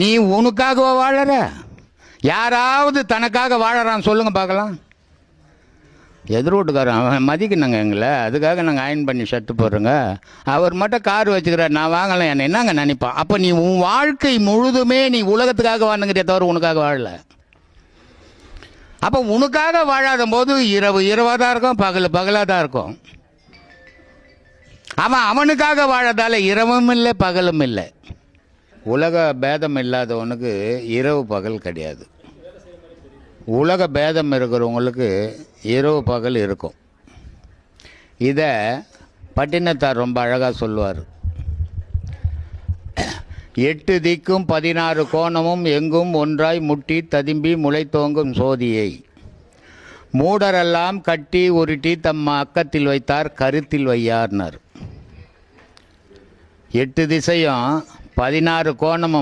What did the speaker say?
நீ உனக்காகவா வாழற? யாராவது தனக்காக வாழறான் சொல்லுங்க பார்க்கலாம். எதிர் வீட்டுக்காரன் அவன் மதிக்கணுங்க எங்களை. அதுக்காக நாங்கள் அயன் பண்ணி ஷர்ட்டு போடுறோங்க. அவர் மட்டும் கார் வச்சுக்கிறார். நான் வாங்கலாம் என்ன என்னங்க நினைப்பான்? அப்போ நீ உன் வாழ்க்கை முழுதுமே நீ உலகத்துக்காக வாழுங்கிறிய தவிர உனக்காக வாழல. அப்போ உனக்காக வாழாத போது இரவு இரவாக தான் இருக்கும் பகல் பகலாக தான் இருக்கும். அவன் அவனுக்காக வாழதால இரவும் இல்லை பகலும் இல்லை. உலக பேதம் இல்லாதவனுக்கு இரவு பகல் கிடையாது. உலக பேதம் இருக்கிறவங்களுக்கு இரவு பகல் இருக்கும். இதை பட்டினத்தார் ரொம்ப அழகாக சொல்லுவார். எட்டு திக்கும் பதினாறு கோணமும் எங்கும் ஒன்றாய் முட்டி ததும்பி முளைத்தோங்கும் சோதியை. மூடரெல்லாம் கட்டி உருட்டி தம் அக்கத்தில் வைத்தார் கருத்தில் வையார்னார். எட்டு திசையும் பதினாறு கோணமும்